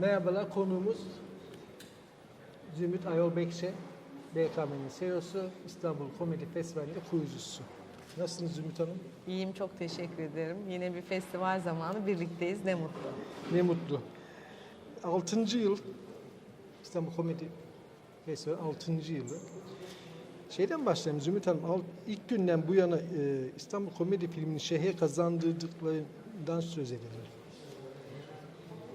Merhabalar, konuğumuz Zümrüt Ayol Bekçe, BKM'nin CEO'su, İstanbul Komedi Festivali'nde kurucusu. Nasılsınız Zümrüt Hanım? İyiyim, çok teşekkür ederim. Yine bir festival zamanı birlikteyiz, ne mutlu. Ne mutlu. 6. yıl İstanbul Komedi Festivali 6. yılı. Şeyden başlayalım Zümrüt Hanım. İlk günden bu yana e, İstanbul Komedi filmini şehre kazandırdıklarından söz edelim.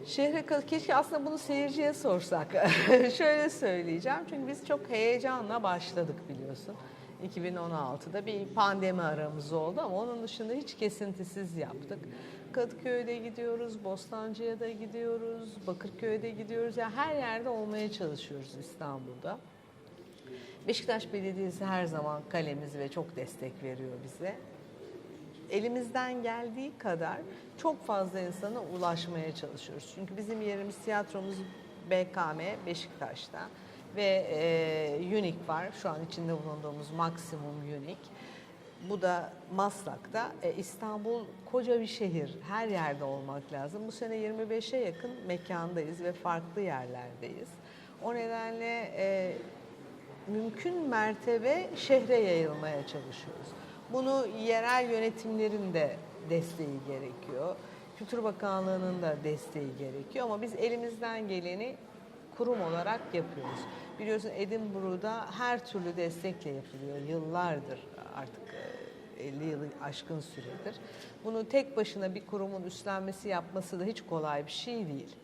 Şehre kal- keşke aslında bunu seyirciye sorsak. Şöyle söyleyeceğim çünkü biz çok heyecanla başladık biliyorsun. 2016'da bir pandemi aramız oldu ama onun dışında hiç kesintisiz yaptık. Kadıköy'de gidiyoruz, Bostancı'ya da gidiyoruz, Bakırköy'de gidiyoruz. Yani her yerde olmaya çalışıyoruz İstanbul'da. Beşiktaş Belediyesi her zaman kalemiz ve çok destek veriyor bize. Elimizden geldiği kadar çok fazla insana ulaşmaya çalışıyoruz. Çünkü bizim yerimiz tiyatromuz BKM Beşiktaş'ta ve e, Unique var. Şu an içinde bulunduğumuz Maximum Unique. Bu da Maslak'ta. E, İstanbul koca bir şehir. Her yerde olmak lazım. Bu sene 25'e yakın mekandayız ve farklı yerlerdeyiz. O nedenle e, mümkün mertebe şehre yayılmaya çalışıyoruz. Bunu yerel yönetimlerin de desteği gerekiyor. Kültür Bakanlığı'nın da desteği gerekiyor ama biz elimizden geleni kurum olarak yapıyoruz. Biliyorsun Edinburgh'da her türlü destekle yapılıyor yıllardır artık e, 50 yılı aşkın süredir. Bunu tek başına bir kurumun üstlenmesi yapması da hiç kolay bir şey değil.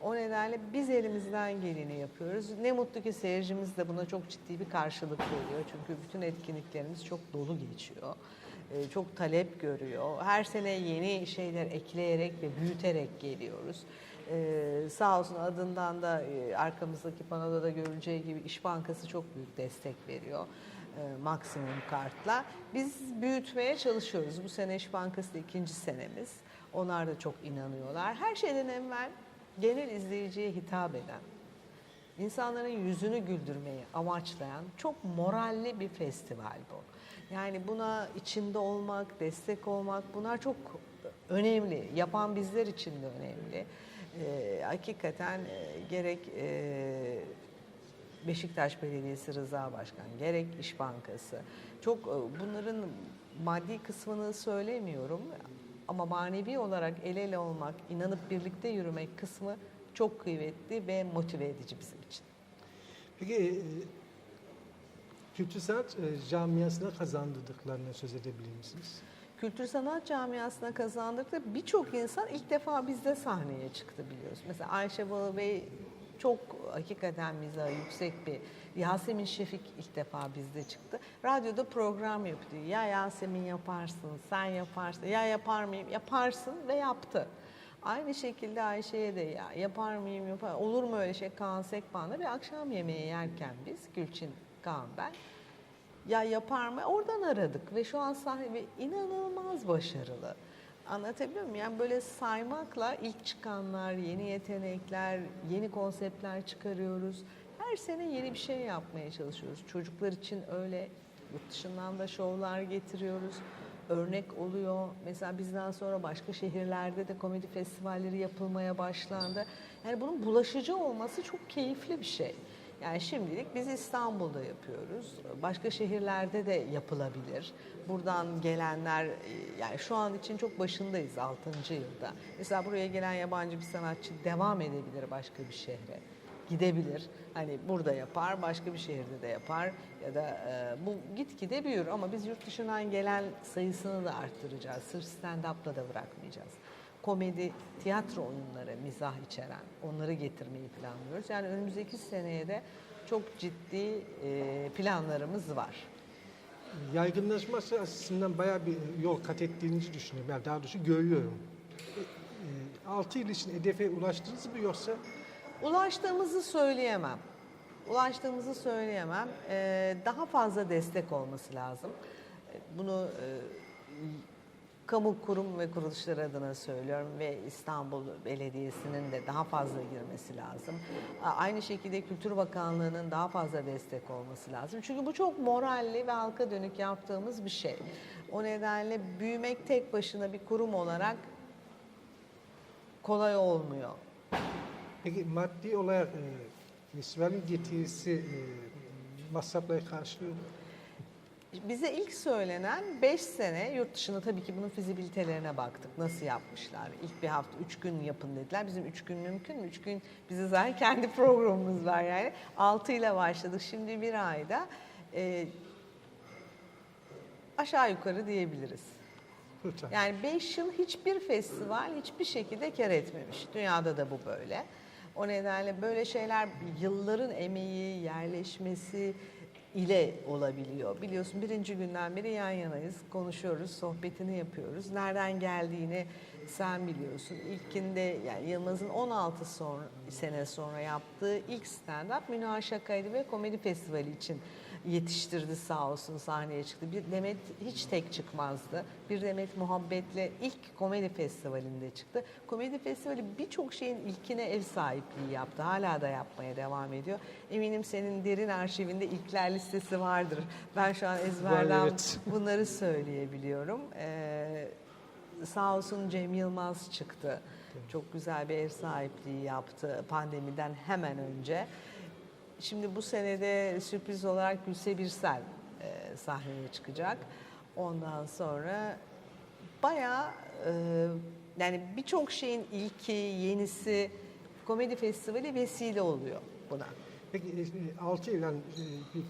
O nedenle biz elimizden geleni yapıyoruz. Ne mutlu ki seyircimiz de buna çok ciddi bir karşılık veriyor. Çünkü bütün etkinliklerimiz çok dolu geçiyor. Ee, Çok talep görüyor. Her sene yeni şeyler ekleyerek ve büyüterek geliyoruz. Ee, sağ olsun adından da e, arkamızdaki panoda da görüleceği gibi İş Bankası çok büyük destek veriyor. e, maksimum kartla. Biz büyütmeye çalışıyoruz. Bu sene İş Bankası ikinci senemiz. Onlar da çok inanıyorlar. Her şeyden evvel genel izleyiciye hitap eden, insanların yüzünü güldürmeyi amaçlayan çok moralli bir festival bu. Yani buna içinde olmak, destek olmak bunlar çok önemli. Yapan bizler için de önemli. Ee, hakikaten e, gerek e, Beşiktaş Belediyesi Rıza Başkan, gerek İş Bankası. Çok e, bunların maddi kısmını söylemiyorum ama manevi olarak el ele olmak, inanıp birlikte yürümek kısmı çok kıymetli ve motive edici bizim için. Peki e, kültür sanat e, camiasına kazandırdıklarına söz edebilir misiniz? Kültür sanat camiasına kazandık da birçok insan ilk defa bizde sahneye çıktı biliyoruz. Mesela Ayşe Balı Bey çok hakikaten mizahı yüksek bir Yasemin Şefik ilk defa bizde çıktı. Radyoda program yaptı. Ya Yasemin yaparsın, sen yaparsın. Ya yapar mıyım? Yaparsın ve yaptı. Aynı şekilde Ayşe'ye de ya yapar mıyım yapar olur mu öyle şey Kaan Sekban'da bir akşam yemeği yerken biz Gülçin Kaan ben ya yapar mı? Oradan aradık ve şu an sahibi inanılmaz başarılı. Anlatabiliyor muyum? Yani böyle saymakla ilk çıkanlar, yeni yetenekler, yeni konseptler çıkarıyoruz. Her sene yeni bir şey yapmaya çalışıyoruz. Çocuklar için öyle yurt dışından da şovlar getiriyoruz. Örnek oluyor. Mesela bizden sonra başka şehirlerde de komedi festivalleri yapılmaya başlandı. Yani bunun bulaşıcı olması çok keyifli bir şey. Yani şimdilik biz İstanbul'da yapıyoruz. Başka şehirlerde de yapılabilir. Buradan gelenler e, yani şu an için çok başındayız 6. yılda. Mesela buraya gelen yabancı bir sanatçı devam edebilir başka bir şehre. Gidebilir. Hani burada yapar, başka bir şehirde de yapar ya da e, bu gitgide büyür ama biz yurt dışından gelen sayısını da arttıracağız. Sırf stand-up'la da bırakmayacağız komedi, tiyatro oyunları, mizah içeren onları getirmeyi planlıyoruz. Yani önümüzdeki seneye de çok ciddi e, planlarımız var. Yaygınlaşması açısından bayağı bir yol kat ettiğinizi düşünüyorum. Yani daha doğrusu görüyorum. 6 yıl için hedefe ulaştınız mı yoksa Ulaştığımızı söyleyemem. Ulaştığımızı söyleyemem. Ee, daha fazla destek olması lazım. Ee, Bunu e, kamu kurum ve kuruluşlar adına söylüyorum ve İstanbul Belediyesi'nin de daha fazla girmesi lazım. Aynı şekilde Kültür Bakanlığı'nın daha fazla destek olması lazım. Çünkü bu çok moralli ve halka dönük yaptığımız bir şey. O nedenle büyümek tek başına bir kurum olarak kolay olmuyor. Peki maddi olarak e, festivalin getirisi e, masrafları karşılıyor? Bize ilk söylenen 5 sene yurt dışında tabii ki bunun fizibilitelerine baktık. Nasıl yapmışlar? İlk bir hafta 3 gün yapın dediler. Bizim 3 gün mümkün mü? 3 gün bize zaten kendi programımız var yani. 6 ile başladık. Şimdi bir ayda e, aşağı yukarı diyebiliriz. Lütfen. Yani 5 yıl hiçbir festival hiçbir şekilde kar etmemiş. Dünyada da bu böyle. O nedenle böyle şeyler yılların emeği, yerleşmesi ile olabiliyor. Biliyorsun birinci günden beri yan yanayız, konuşuyoruz, sohbetini yapıyoruz. Nereden geldiğini sen biliyorsun. İlkinde yani Yılmaz'ın 16 sonra, sene sonra yaptığı ilk stand-up Münah Şakaydı ve Komedi Festivali için yetiştirdi sağ olsun sahneye çıktı. Bir Demet hiç tek çıkmazdı. Bir Demet muhabbetle ilk komedi festivalinde çıktı. Komedi festivali birçok şeyin ilkine ev sahipliği yaptı. Hala da yapmaya devam ediyor. Eminim senin derin arşivinde ilkler listesi vardır. Ben şu an ezberden Var, evet. bunları söyleyebiliyorum. Ee, sağ olsun Cem Yılmaz çıktı. Çok güzel bir ev sahipliği yaptı pandemiden hemen önce. Şimdi bu senede sürpriz olarak Gülse Birsel e, sahneye çıkacak. Ondan sonra bayağı e, yani birçok şeyin ilki, yenisi komedi festivali vesile oluyor buna. Peki 6 yıl yani e, bir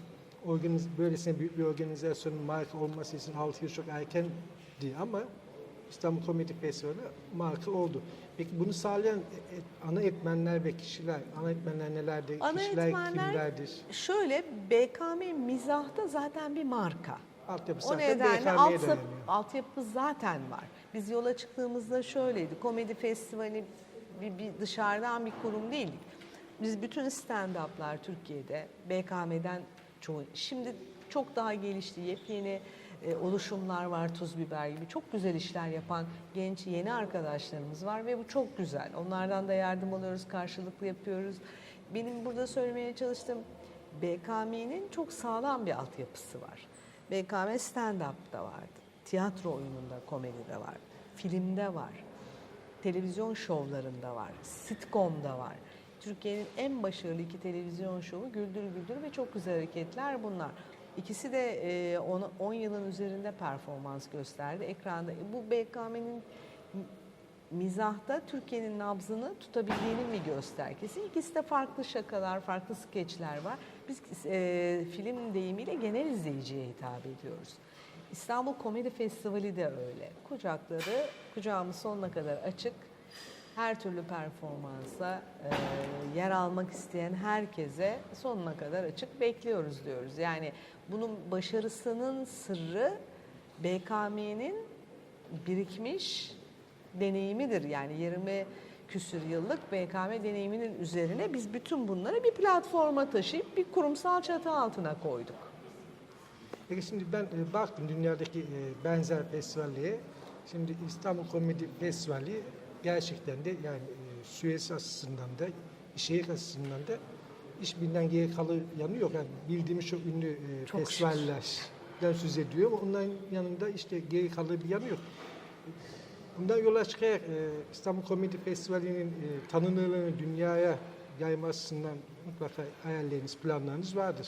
organiz, böylesine büyük bir organizasyonun marka olması için 6 yıl çok erkendi ama İstanbul Komedi Festivali marka oldu. Peki bunu sağlayan e- e- ana etmenler ve kişiler, ana etmenler nelerdir? Ana kişiler etmenler kimlerdir? şöyle BKM mizahta zaten bir marka. Altyapı O nedenle altyapı, dayanıyor. altyapı zaten var. Biz yola çıktığımızda şöyleydi. Komedi festivali bir, bir dışarıdan bir kurum değildik. Biz bütün stand-up'lar Türkiye'de BKM'den çoğu. Şimdi çok daha gelişti. Yepyeni e, oluşumlar var Tuz Biber gibi. Çok güzel işler yapan genç yeni arkadaşlarımız var ve bu çok güzel. Onlardan da yardım alıyoruz, karşılıklı yapıyoruz. Benim burada söylemeye çalıştığım BKM'nin çok sağlam bir altyapısı var. BKM stand-up'ta vardı. Tiyatro oyununda, komedide var. Filmde var. Televizyon şovlarında var. Sitcom'da var. Türkiye'nin en başarılı iki televizyon şovu Güldür Güldür ve Çok Güzel Hareketler bunlar. İkisi de 10 yılın üzerinde performans gösterdi ekranda. E, Bu BKM'nin mizahta Türkiye'nin nabzını tutabildiğinin bir göstergesi. İkisi de farklı şakalar, farklı skeçler var. Biz e, film deyimiyle genel izleyiciye hitap ediyoruz. İstanbul Komedi Festivali de öyle. Kucakları kucağımız sonuna kadar açık. Her türlü performansa e, yer almak isteyen herkese sonuna kadar açık bekliyoruz diyoruz. Yani bunun başarısının sırrı BKM'nin birikmiş deneyimidir. Yani 20 küsür yıllık BKM deneyiminin üzerine biz bütün bunları bir platforma taşıyıp bir kurumsal çatı altına koyduk. Peki şimdi ben e, baktım dünyadaki e, benzer festivallere. Şimdi İstanbul Komedi Festivali gerçekten de yani e, açısından da, şehir açısından da hiçbirinden geri kalır yanı yok. Yani bildiğimiz çok ünlü e, Çok festivallerden söz ediyor. Onların yanında işte geri kalır bir yanı yok. Bundan yola çıkarak e, İstanbul Komedi Festivali'nin e, tanınırlığını dünyaya yaymasından mutlaka hayalleriniz, planlarınız vardır.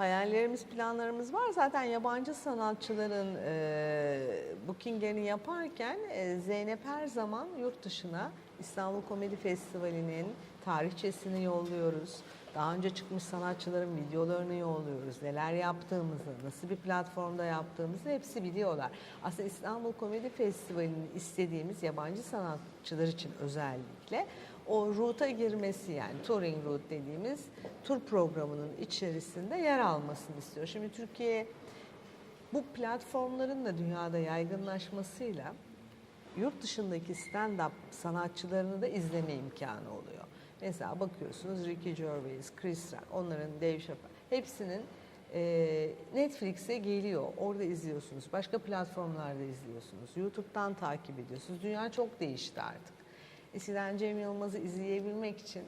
Hayallerimiz, planlarımız var. Zaten yabancı sanatçıların e, bookinglerini yaparken e, Zeynep her zaman yurt dışına İstanbul Komedi Festivali'nin tarihçesini yolluyoruz. Daha önce çıkmış sanatçıların videolarını yolluyoruz. Neler yaptığımızı, nasıl bir platformda yaptığımızı hepsi biliyorlar. Aslında İstanbul Komedi Festivali'nin istediğimiz yabancı sanatçılar için özellikle o ruta girmesi yani touring route dediğimiz tur programının içerisinde yer almasını istiyor. Şimdi Türkiye bu platformların da dünyada yaygınlaşmasıyla yurt dışındaki stand-up sanatçılarını da izleme imkanı oluyor. Mesela bakıyorsunuz Ricky Gervais, Chris Rock, onların Dave Chappelle hepsinin e, Netflix'e geliyor. Orada izliyorsunuz. Başka platformlarda izliyorsunuz. YouTube'dan takip ediyorsunuz. Dünya çok değişti artık. Eskiden Cem Yılmaz'ı izleyebilmek için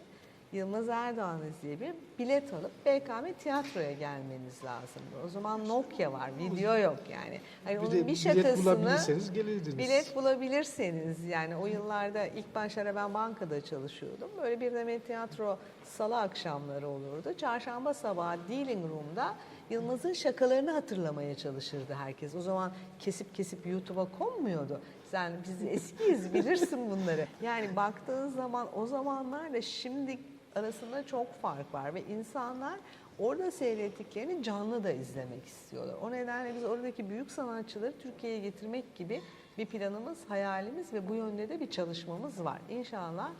Yılmaz Erdoğan izleyebilir. Bilet alıp BKM tiyatroya gelmeniz lazım. O zaman Nokia var, video yok yani. Hani Bir onun bir bilet şakasını bulabilirseniz gelirdiniz. bilet bulabilirseniz yani o yıllarda ilk başlarda ben bankada çalışıyordum. Böyle bir Demet Tiyatro salı akşamları olurdu. Çarşamba sabahı Dealing Room'da Yılmaz'ın şakalarını hatırlamaya çalışırdı herkes. O zaman kesip kesip YouTube'a konmuyordu. Sen biz eskiyiz bilirsin bunları. Yani baktığın zaman o zamanlarla şimdi arasında çok fark var ve insanlar orada seyrettiklerini canlı da izlemek istiyorlar. O nedenle biz oradaki büyük sanatçıları Türkiye'ye getirmek gibi bir planımız, hayalimiz ve bu yönde de bir çalışmamız var. İnşallah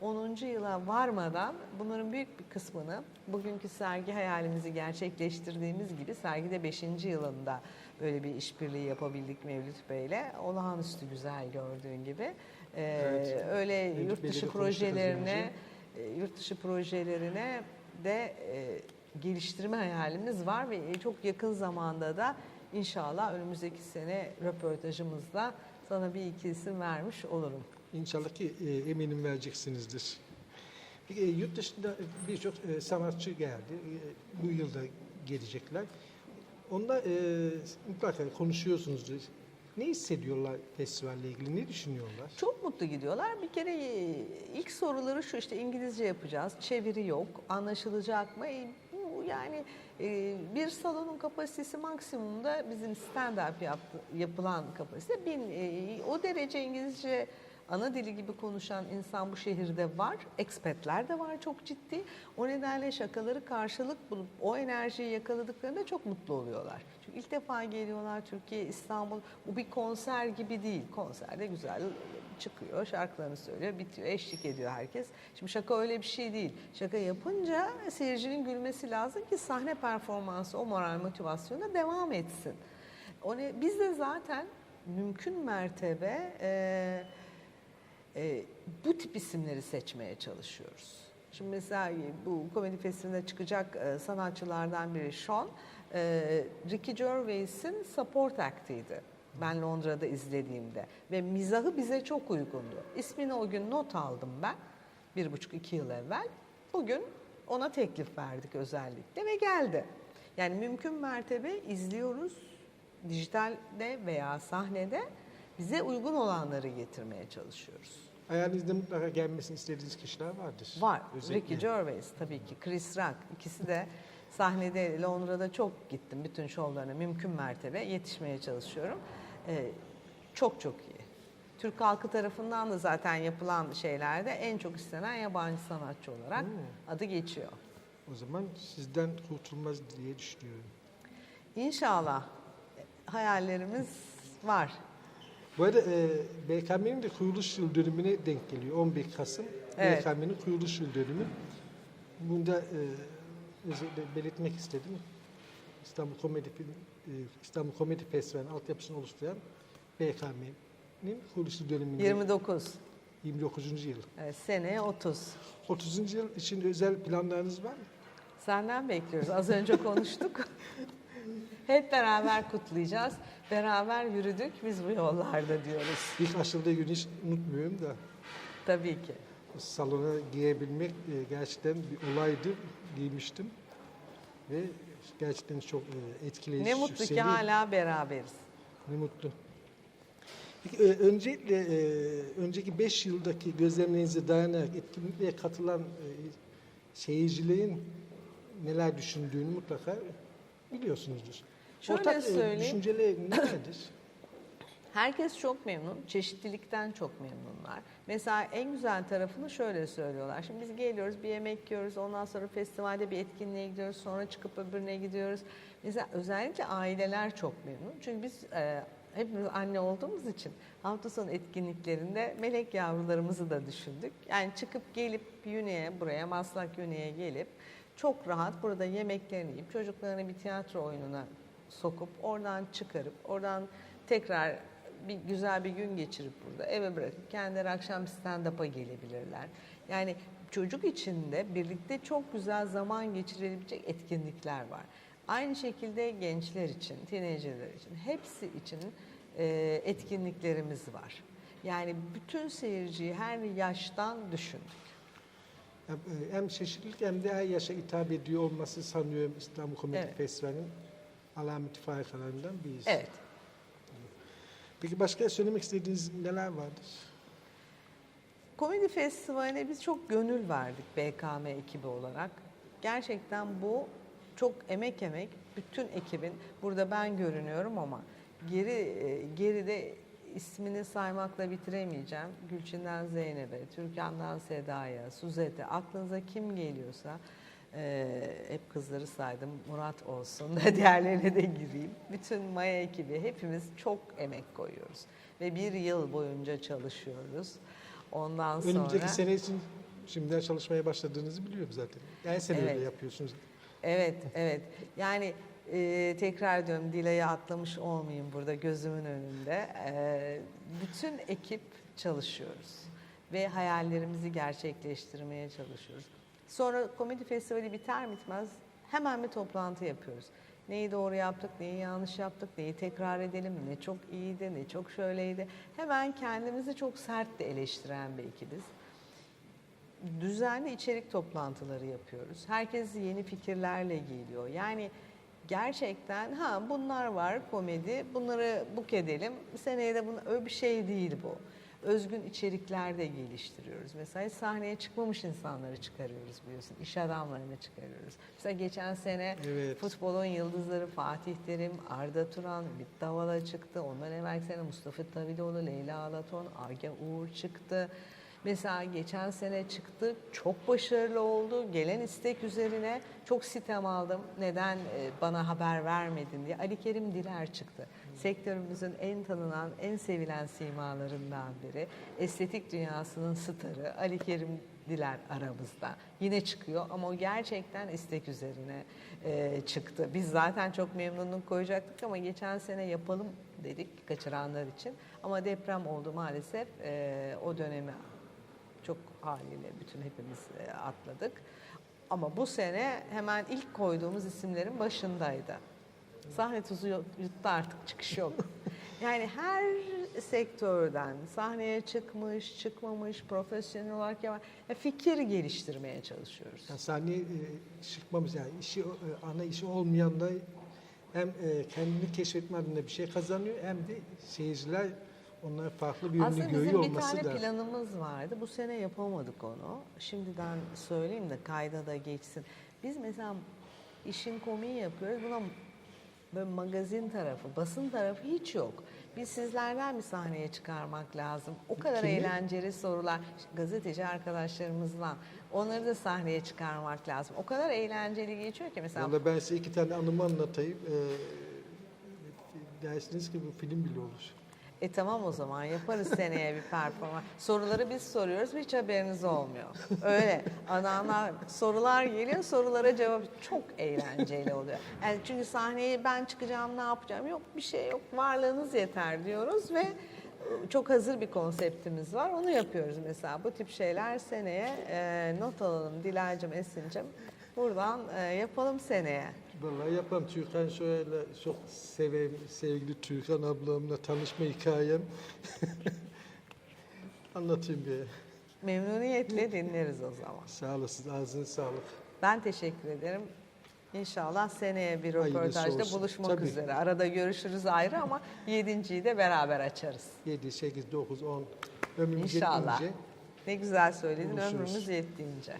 10. yıla varmadan bunların büyük bir kısmını bugünkü sergi hayalimizi gerçekleştirdiğimiz gibi sergide 5. yılında böyle bir işbirliği yapabildik Mevlüt Bey'le. Olağanüstü güzel gördüğün gibi. Ee, Evet. Öyle Mevlüt yurt dışı projelerine e, yurt dışı projelerine de e, geliştirme hayalimiz var ve çok yakın zamanda da inşallah önümüzdeki sene röportajımızda sana bir iki isim vermiş olurum. İnşallah ki e, eminim vereceksinizdir. E, yurt dışında birçok e, sanatçı geldi. E, bu yılda gelecekler. Onda e, mutlaka konuşuyorsunuzdur. Ne hissediyorlar festivalle ilgili? Ne düşünüyorlar? Çok mutlu gidiyorlar. Bir kere e, ilk soruları şu işte İngilizce yapacağız, çeviri yok, anlaşılacak mı? E, bu yani e, bir salonun kapasitesi maksimumda bizim stand-up yapılan kapasite bin. e, o derece İngilizce ana dili gibi konuşan insan bu şehirde var. Expatler de var çok ciddi. O nedenle şakaları karşılık bulup o enerjiyi yakaladıklarında çok mutlu oluyorlar. Çünkü ilk defa geliyorlar Türkiye, İstanbul. Bu bir konser gibi değil. Konserde güzel çıkıyor, şarkılarını söylüyor, bitiyor, eşlik ediyor herkes. Şimdi şaka öyle bir şey değil. Şaka yapınca seyircinin gülmesi lazım ki sahne performansı, o moral motivasyona devam etsin. O ne, biz de zaten mümkün mertebe e, e, bu tip isimleri seçmeye çalışıyoruz. Şimdi mesela bu komedi festivalinde çıkacak e, sanatçılardan biri Sean, e, Ricky Gervais'in support act'iydi. Ben Londra'da izlediğimde ve mizahı bize çok uygundu. İsmini o gün not aldım ben, bir buçuk iki yıl evvel. Bugün ona teklif verdik özellikle ve geldi. Yani mümkün mertebe izliyoruz, dijitalde veya sahnede bize uygun olanları getirmeye çalışıyoruz. Hayalinizde mutlaka gelmesini istediğiniz kişiler vardır. Var. Özellikle. Ricky Gervais tabii ki, Chris Rock. İkisi de sahnede Londra'da çok gittim bütün şovlarına mümkün mertebe yetişmeye çalışıyorum. Ee, çok çok iyi. Türk halkı tarafından da zaten yapılan şeylerde en çok istenen yabancı sanatçı olarak Hmm. adı geçiyor. O zaman sizden kurtulmaz diye düşünüyorum. İnşallah hayallerimiz var. Bu arada e, BKM'nin de kuruluş yıl dönümüne denk geliyor. 11 Kasım Evet. BKM'nin kuruluş yıl dönümü. Bunu da e, belirtmek istedim. İstanbul Komedi e, İstanbul Komedi Festivali'nin altyapısını oluşturan BKM'nin kuruluş yıl dönümünde 29. 29. yıl. Evet, seneye 30. 30. yıl için özel planlarınız var mı? Senden bekliyoruz. Az önce konuştuk. Hep beraber kutlayacağız. Beraber yürüdük biz bu yollarda diyoruz. İlk açıldığı günü hiç unutmuyorum da Tabii ki. salona giyebilmek e, gerçekten bir olaydı. Giymiştim ve gerçekten çok e, etkileyici. Ne mutlu ki hala beraberiz. Ne mutlu. Peki, e, öncelikle önceki 5 yıldaki gözlemlerinize dayanarak etkinliğe katılan seyircilerin neler düşündüğünü mutlaka biliyorsunuzdur. Şöyle Ortak e, söyleyeyim. düşünceleri nelerdir? Herkes çok memnun. Çeşitlilikten çok memnunlar. Mesela en güzel tarafını şöyle söylüyorlar. Şimdi biz geliyoruz bir yemek yiyoruz. Ondan sonra festivalde bir etkinliğe gidiyoruz. Sonra çıkıp öbürüne gidiyoruz. Mesela özellikle aileler çok memnun. Çünkü biz e, hepimiz anne olduğumuz için hafta sonu etkinliklerinde melek yavrularımızı da düşündük. Yani çıkıp gelip Yune'ye, buraya Maslak Yune'ye gelip çok rahat burada yemeklerini yiyip çocuklarını bir tiyatro oyununa sokup oradan çıkarıp oradan tekrar bir güzel bir gün geçirip burada eve bırakıp kendileri akşam stand-up'a gelebilirler. Yani çocuk için de birlikte çok güzel zaman geçirebilecek etkinlikler var. Aynı şekilde gençler için, teenagerler için, hepsi için e, etkinliklerimiz var. Yani bütün seyirciyi her yaştan düşündük. Hem, e, hem çeşitlilik hem de her yaşa hitap ediyor olması sanıyorum İstanbul Komedi Evet. Festivali'nin alameti farikalarından birisi. Evet. Peki başka söylemek istediğiniz neler vardır? Komedi Festivali'ne biz çok gönül verdik BKM ekibi olarak. Gerçekten bu çok emek emek bütün ekibin burada ben görünüyorum ama geri e, geride ismini saymakla bitiremeyeceğim. Gülçin'den Zeynep'e, Türkan'dan Seda'ya, Suzette aklınıza kim geliyorsa e, hep kızları saydım. Murat olsun. Diğerlerine de gireyim. Bütün Maya ekibi hepimiz çok emek koyuyoruz ve bir yıl boyunca çalışıyoruz. Ondan sonra Önümüzdeki sene için şimdiden çalışmaya başladığınızı biliyorum zaten. Her sene Evet. yapıyorsunuz. Evet, evet. Yani e, tekrar diyorum Dilay'ı atlamış olmayayım burada gözümün önünde. E, bütün ekip çalışıyoruz ve hayallerimizi gerçekleştirmeye çalışıyoruz. Sonra komedi festivali biter bitmez hemen bir toplantı yapıyoruz. Neyi doğru yaptık, neyi yanlış yaptık, neyi tekrar edelim, ne çok iyiydi, ne çok şöyleydi. Hemen kendimizi çok sert de eleştiren bir ekibiz düzenli içerik toplantıları yapıyoruz. Herkes yeni fikirlerle geliyor. Yani gerçekten ha bunlar var komedi, bunları buk edelim. Seneye de bunu öyle bir şey değil bu. Özgün içerikler de geliştiriyoruz. Mesela sahneye çıkmamış insanları çıkarıyoruz biliyorsun. İş adamlarını çıkarıyoruz. Mesela geçen sene Evet. futbolun yıldızları Fatih Terim, Arda Turan, Ümit Davala çıktı. Ondan evvelki sene Mustafa Taviloğlu, Leyla Alaton, Arge Uğur çıktı. Mesela geçen sene çıktı, çok başarılı oldu. Gelen istek üzerine çok sitem aldım. Neden e, bana haber vermedin diye. Ali Kerim Diler çıktı. Sektörümüzün en tanınan, en sevilen simalarından biri. Estetik dünyasının starı Ali Kerim Diler aramızda. Yine çıkıyor ama o gerçekten istek üzerine e, çıktı. Biz zaten çok memnunluk koyacaktık ama geçen sene yapalım dedik kaçıranlar için. Ama deprem oldu maalesef. E, o dönemi çok haliyle bütün hepimiz e, atladık. Ama bu sene hemen ilk koyduğumuz isimlerin başındaydı. Sahne tuzu yuttu artık çıkış yok. Yani her sektörden sahneye çıkmış, çıkmamış, profesyonel olarak ya ya fikir geliştirmeye çalışıyoruz. Yani sahneye e, çıkmamız yani işi e, ana işi olmayan da hem e, kendini keşfetme adına bir şey kazanıyor hem de seyirciler onların farklı bir yönünü Aslında görüyor bizim bir olması tane da. planımız vardı. Bu sene yapamadık onu. Şimdiden söyleyeyim de kayda da geçsin. Biz mesela işin komiği yapıyoruz. Buna böyle magazin tarafı, basın tarafı hiç yok. Biz sizlerden bir sahneye çıkarmak lazım. O kadar Kimi? eğlenceli sorular. Gazeteci arkadaşlarımızla onları da sahneye çıkarmak lazım. O kadar eğlenceli geçiyor ki mesela Vallahi ben size iki tane anımı anlatayım. E, dersiniz ki bu film bile olur. E tamam o zaman yaparız seneye bir performans. Soruları biz soruyoruz hiç haberiniz olmuyor. Öyle ana sorular geliyor sorulara cevap çok eğlenceli oluyor. Yani çünkü sahneye ben çıkacağım ne yapacağım yok bir şey yok varlığınız yeter diyoruz ve çok hazır bir konseptimiz var onu yapıyoruz mesela. Bu tip şeyler seneye e, not alalım Dilay'cığım Esin'cim buradan e, yapalım seneye. Vallahi yapalım. Türkan şöyle çok severim. Sevgili Türkan ablamla tanışma hikayem. Anlatayım bir. Memnuniyetle dinleriz o zaman. Sağ olasın. Ağzına sağlık. Ben teşekkür ederim. İnşallah seneye bir röportajda buluşmak Tabii. üzere. Arada görüşürüz ayrı ama yedinciyi de beraber açarız. 7, 8, 9, 10 ömrümüz İnşallah. yettiğince Ne güzel söyledin Buluşuruz. ömrümüz yettiğince.